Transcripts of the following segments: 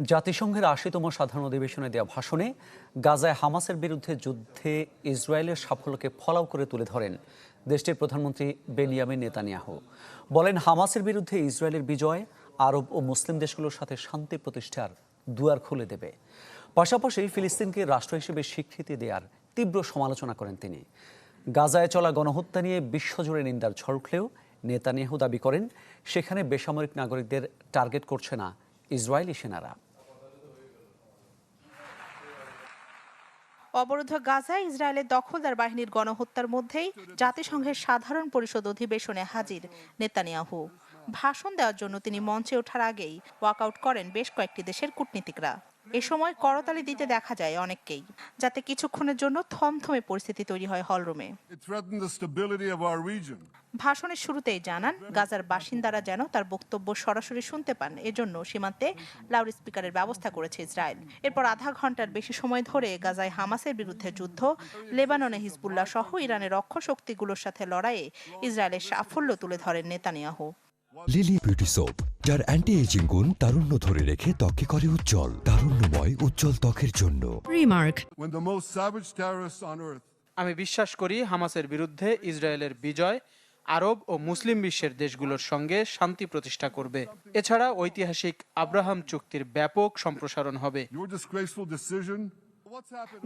জাতিসংঘের আশিতম সাধারণ অধিবেশনে দেওয়া ভাষণে গাজায় হামাসের বিরুদ্ধে যুদ্ধে ইসরায়েলের সাফল্যকে ফলাও করে তুলে ধরেন দেশটির প্রধানমন্ত্রী বেনিয়ামিন নেতানিয়াহু। বলেন, হামাসের বিরুদ্ধে ইসরায়েলের বিজয় আরব ও মুসলিম দেশগুলোর সাথে শান্তি প্রতিষ্ঠার দুয়ার খুলে দেবে। পাশাপাশি ফিলিস্তিনকে রাষ্ট্র হিসেবে স্বীকৃতি দেওয়ার তীব্র সমালোচনা করেন তিনি। গাজায় চলা গণহত্যা নিয়ে বিশ্বজুড়ে নিন্দার ঝড় উঠলেও নেতানিয়াহু দাবি করেন, সেখানে বেসামরিক নাগরিকদের টার্গেট করছে না ইসরায়েলি সেনারা। অবরুদ্ধ গাজায় ইসরায়েলের দখলদার বাহিনীর গণহত্যার মধ্যেই জাতিসংঘের সাধারণ পরিষদ অধিবেশনে হাজির নেতানিয়াহু। ভাষণ দেওয়ার জন্য তিনি মঞ্চে ওঠার আগেই ওয়াকআউট করেন বেশ কয়েকটি দেশের কূটনীতিকরা। এ সময় করতালি দিতে দেখা যায় অনেককেই যাতে কিছুক্ষণের জন্য থমথমে পরিস্থিতি তৈরি হয় হলরুমে. ভাষণের শুরুতেই জানান গাজার বাসিন্দারা যেন তার বক্তব্য সরাসরি শুনতে পান। এজন্য সীমান্তে লাউড স্পিকারের ব্যবস্থা করেছে ইসরায়েল। এরপর আধা ঘণ্টার বেশি সময় ধরে গাজায় হামাসের বিরুদ্ধে যুদ্ধ লেবাননে হিজবুল্লাহ সহ ইরানের রক্ষ শক্তিগুলোর সাথে লড়াইয়ে ইসরায়েলের সাফল্য তুলে ধরেন নেতানিয়াহু। লিলি বিউটি সোপ যার অ্যান্টি এজিং গুণ তারুণ্য ধরে রেখে ত্বকে করে উজ্জ্বল তারুণ্যময় উজ্জ্বল ত্বকের জন্য। আমি বিশ্বাস করি হামাসের বিরুদ্ধে ইসরায়েলের বিজয় আরব ও মুসলিম বিশ্বের দেশগুলোর সঙ্গে শান্তি প্রতিষ্ঠা করবে। এছাড়া ঐতিহাসিক আব্রাহাম চুক্তির ব্যাপক সম্প্রসারণ হবে।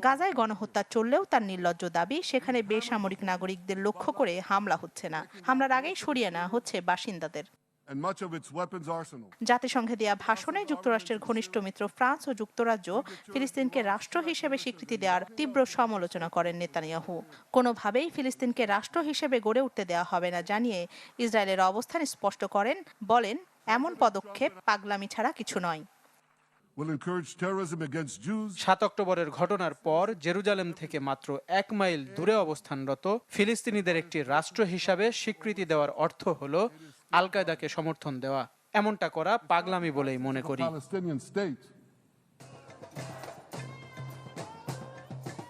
গাজায় গণহত্যা চললেও তার নির্লজ্জ দাবি সেখানে বেসামরিক নাগরিকদের লক্ষ্য করে হামলা হচ্ছে না। হামলার আগেই সরিয়ে নেওয়া হচ্ছে বাসিন্দাদের. জাতিসংঘে দেয়া ভাষণে যুক্তরাষ্ট্রের ঘনিষ্ঠ মিত্র ফ্রান্স ও যুক্তরাজ্য ফিলিস্তিনকে রাষ্ট্র হিসেবে স্বীকৃতি দেওয়ার তীব্র সমালোচনা করেন নেতানিয়াহু। কোনোভাবেই ফিলিস্তিনকে রাষ্ট্র হিসেবে গড়ে উঠতে দেওয়া হবে না জানিয়ে ইসরায়েলের অবস্থান স্পষ্ট করেন বলেন এমন পদক্ষেপ পাগলামি ছাড়া কিছু নয়। সাত অক্টোবরের ঘটনার পর জেরুজালেম থেকে মাত্র এক মাইল দূরে অবস্থানরত ফিলিস্তিনিদের একটি রাষ্ট্র হিসাবে স্বীকৃতি দেওয়ার অর্থ হল আল কায়দাকে সমর্থন দেওয়া। এমনটা করা পাগলামি বলেই মনে করি।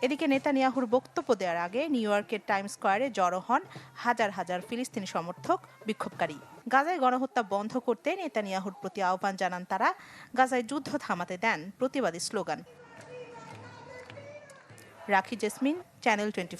এদিকে নেতানিয়াহুর বক্তব্য দেওয়ার আগে নিউ ইয়র্কের টাইম স্কোয়ারে জড়ো হন হাজার হাজার ফিলিস্তিনি সমর্থক বিক্ষোভকারী। গাজায় গণহত্যা বন্ধ করতে নেতানিয়াহুর প্রতি আহ্বান জানান তারা। গাজায় যুদ্ধ থামাতে দেন প্রতিবাদী স্লোগান। রাখি জেসমিন, চ্যানেল টোয়েন্টি